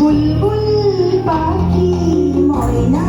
বুলবুল পাখি ময়না